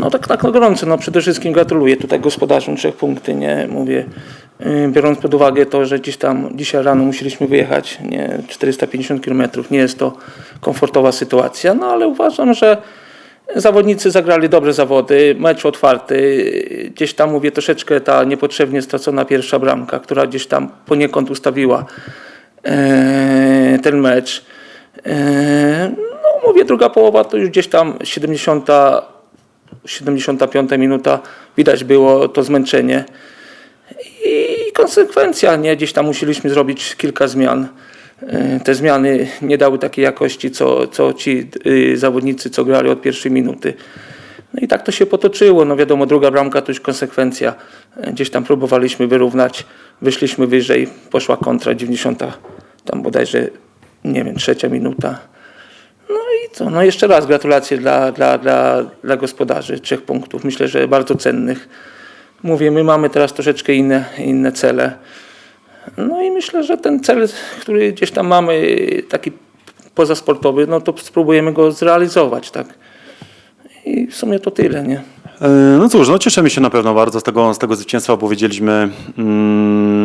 No tak, tak na gorąco. No przede wszystkim gratuluję tutaj gospodarzom trzech punkty, nie mówię. y, Biorąc pod uwagę to, że gdzieś tam dzisiaj rano musieliśmy wyjechać, nie 450 km, nie jest to komfortowa sytuacja, no ale uważam, że zawodnicy zagrali dobre zawody, mecz otwarty, gdzieś tam mówię troszeczkę ta niepotrzebnie stracona pierwsza bramka, która gdzieś tam poniekąd ustawiła e, ten mecz. E, no mówię, druga połowa to już gdzieś tam 70, 75 minuta, widać było to zmęczenie i konsekwencja, nie? Gdzieś tam musieliśmy zrobić kilka zmian. E, Te zmiany nie dały takiej jakości, co, co ci y, zawodnicy, co grali od pierwszej minuty. No i tak to się potoczyło. No wiadomo, druga bramka to już konsekwencja. E, Gdzieś tam próbowaliśmy wyrównać, wyszliśmy wyżej, poszła kontra 90, tam bodajże, nie wiem, trzecia minuta. Co, no jeszcze raz gratulacje dla, dla, dla, dla gospodarzy trzech punktów. Myślę, że bardzo cennych. Mówię, my mamy teraz troszeczkę inne, inne cele. No i myślę, że ten cel, który gdzieś tam mamy, taki pozasportowy, no to spróbujemy go zrealizować, tak. I w sumie to tyle, nie? E, No cóż, no cieszymy się na pewno bardzo z tego, z tego zwycięstwa, bo wiedzieliśmy mm,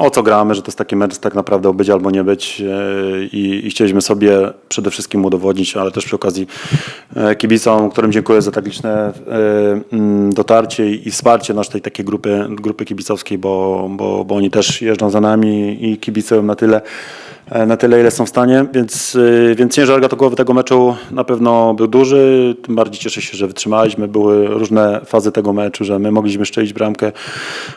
o co gramy, że to jest taki mecz tak naprawdę o być albo nie być e, i, i chcieliśmy sobie przede wszystkim udowodnić, ale też przy okazji e, kibicom, którym dziękuję za tak liczne e, mm, dotarcie i wsparcie naszej takiej grupy, grupy kibicowskiej, bo, bo, bo oni też jeżdżą za nami i kibicują na tyle, na tyle, ile są w stanie, więc, y, więc ciężar gatukowy tego meczu na pewno był duży, tym bardziej cieszę się, że wytrzymaliśmy, były różne fazy tego meczu, że my mogliśmy szczelić bramkę,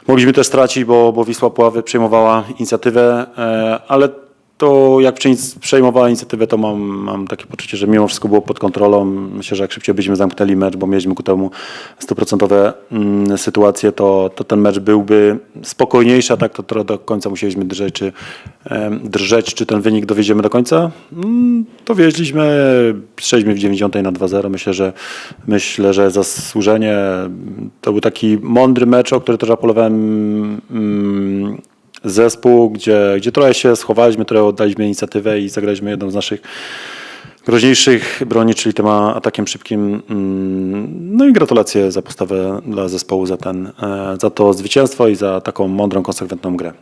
mogliśmy też stracić, bo, bo Wisła Puławy przejmowała inicjatywę, e, ale to jak przejm- przejmowała inicjatywę, to mam, mam takie poczucie, że mimo wszystko było pod kontrolą. Myślę, że jak szybciej byśmy zamknęli mecz, bo mieliśmy ku temu stuprocentowe mm, sytuacje, to, to ten mecz byłby spokojniejszy, a tak to do końca musieliśmy drżeć, czy, drżeć, czy ten wynik dowieziemy do końca. Mm, Dowieźliśmy, strzeliśmy w 90 na 2-0. Myślę, że myślę, że zasłużenie. To był taki mądry mecz, o który też apelowałem mm, zespół, gdzie, gdzie trochę się schowaliśmy, trochę oddaliśmy inicjatywę i zagraliśmy jedną z naszych groźniejszych broni, czyli tym atakiem szybkim. Mm, No i gratulacje za postawę dla zespołu, za, ten, e, za to zwycięstwo i za taką mądrą, konsekwentną grę.